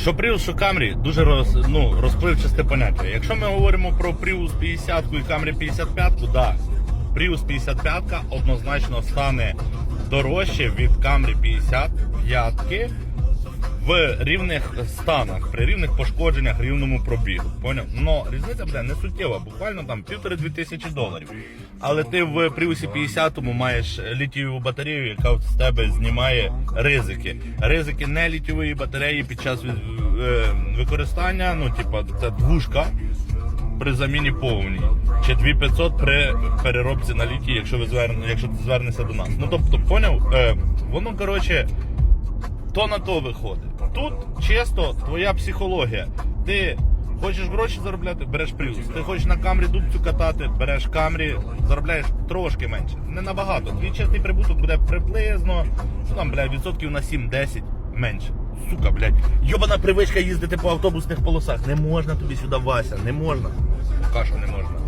Що Prius, що Camry, дуже роз, ну, розпливчасте поняття. Якщо ми говоримо про Prius 50 і Camry 55, то да, Prius 55 однозначно стане дорожче від Camry 55 в рівних станах, при рівних пошкодженнях, рівному пробігу. Поняв? Но різниця буде не суттєва, буквально там півтори-дві тисячі доларів. Але ти в Prius 50 маєш літієву батарею, яка з тебе знімає ризики. Ризики не літієвої батареї під час е, використання, ну, типа, це двушка при заміні повній. Чи 2500 при переробці на літій, якщо ви зверне, якщо ти звернешся до нас. Ну тобто, поняв? Е, воно коротше то на то виходить. Тут чисто твоя психологія. Ти хочеш гроші заробляти, береш плюс. Ти хочеш на камрі дубцю катати, береш камрі, заробляєш трошки менше. Не набагато. Твій чесний прибуток буде приблизно, ну там, блядь, відсотків на 7-10 менше. Сука, блядь, йобана привичка їздити по автобусних полосах. Не можна тобі сюди, Вася, не можна. Що не можна.